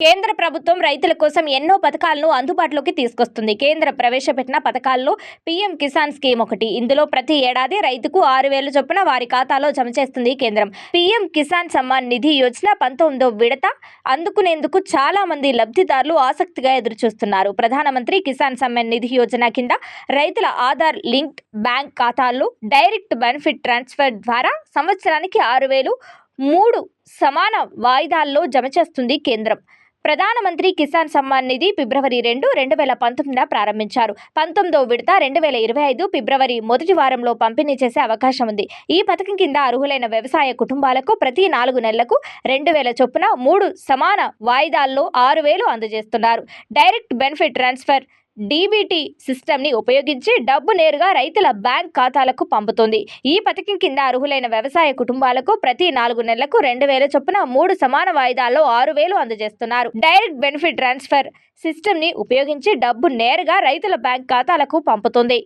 కేంద్ర ప్రభుత్వం రైతుల కోసం ఎన్నో పథకాలను అందుబాటులోకి తీసుకొస్తుంది. కేంద్ర ప్రవేశపెట్టిన పథకాల్లో పీఎం కిసాన్ స్కీమ్ ఒకటి. ఇందులో ప్రతి ఏడాది రైతుకు ఆరు వేలు చొప్పున వారి ఖాతాలో జమ చేస్తుంది కేంద్రం. పీఎం కిసాన్ సమ్మాన్ నిధి యోజన పంతొమ్మిదో విడత అందుకునేందుకు చాలా మంది లబ్ధిదారులు ఆసక్తిగా ఎదురుచూస్తున్నారు. ప్రధానమంత్రి కిసాన్ సమ్మాన్ నిధి యోజన కింద రైతుల ఆధార్ లింక్డ్ బ్యాంక్ ఖాతాల్లో డైరెక్ట్ బెనిఫిట్ ట్రాన్స్ఫర్ ద్వారా సంవత్సరానికి ఆరు వేలు మూడు సమాన వాయిదాల్లో జమ చేస్తుంది కేంద్రం. ప్రధానమంత్రి కిసాన్ సమ్మాన్ నిధి ఫిబ్రవరి రెండు రెండు వేల పంతొమ్మిదిన ప్రారంభించారు. పంతొమ్మిదో విడత రెండు వేల ఇరవై ఐదు ఫిబ్రవరి మొదటి వారంలో పంపిణీ చేసే అవకాశం ఉంది. ఈ పథకం కింద అర్హులైన వ్యవసాయ కుటుంబాలకు ప్రతి నాలుగు నెలలకు రెండు వేల చొప్పున మూడు సమాన వాయిదాల్లో ఆరు వేలు అందజేస్తున్నారు. డైరెక్ట్ బెనిఫిట్ ట్రాన్స్ఫర్ డీబీటీ సిస్టమ్ని ఉపయోగించి డబ్బు నేరుగా రైతుల బ్యాంక్ ఖాతాలకు పంపుతుంది. ఈ పథకం కింద అర్హులైన వ్యవసాయ కుటుంబాలకు ప్రతి నాలుగు నెలలకు రెండు వేల చొప్పున మూడు సమాన వాయిదాల్లో ఆరు వేలు అందజేస్తున్నారు. డైరెక్ట్ బెనిఫిట్ ట్రాన్స్ఫర్ సిస్టమ్ని ఉపయోగించి డబ్బు నేరుగా రైతుల బ్యాంక్ ఖాతాలకు పంపుతుంది.